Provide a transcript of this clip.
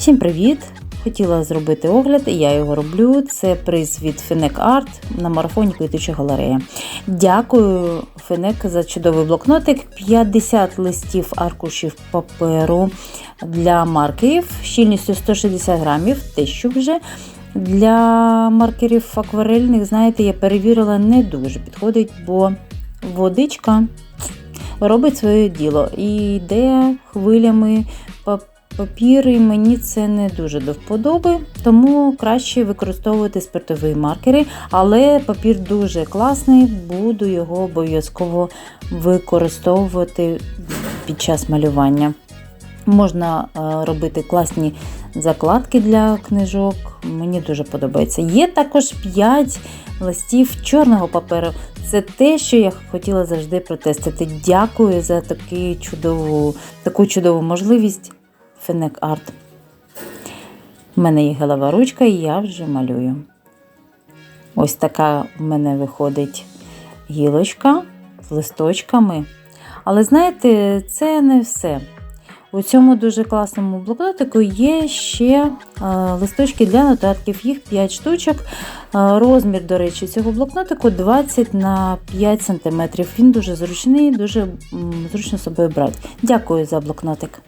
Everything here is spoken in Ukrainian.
Всім привіт! Хотіла зробити огляд, і я його роблю. Це приз від Фенек Арт на марафоні Квітуча галерея. Дякую, Фенек, за чудовий блокнотик. 50 листів аркушів паперу для маркерів щільністю 160 грамів, те, що вже. Для маркерів акварельних, знаєте, я перевірила, не дуже підходить, бо водичка робить своє діло і йде хвилями папір, і мені це не дуже до вподоби, тому краще використовувати спиртові маркери, але папір дуже класний, буду його обов'язково використовувати під час малювання. Можна е, робити класні закладки для книжок, мені дуже подобається. Є також 5 листів чорного паперу. Це те, що я хотіла завжди протестити. Дякую за таку чудову, таку чудову можливість. Фенек Арт. У мене є голова ручка, і я вже малюю. Ось така в мене виходить гілочка з листочками. Але знаєте, це не все. У цьому дуже класному блокнотику є ще е, листочки для нотатків, їх 5 штучок. Е, Розмір, до речі, цього блокнотику 20 на 5 см. Він дуже зручний, дуже зручно собою брати. Дякую за блокнотик.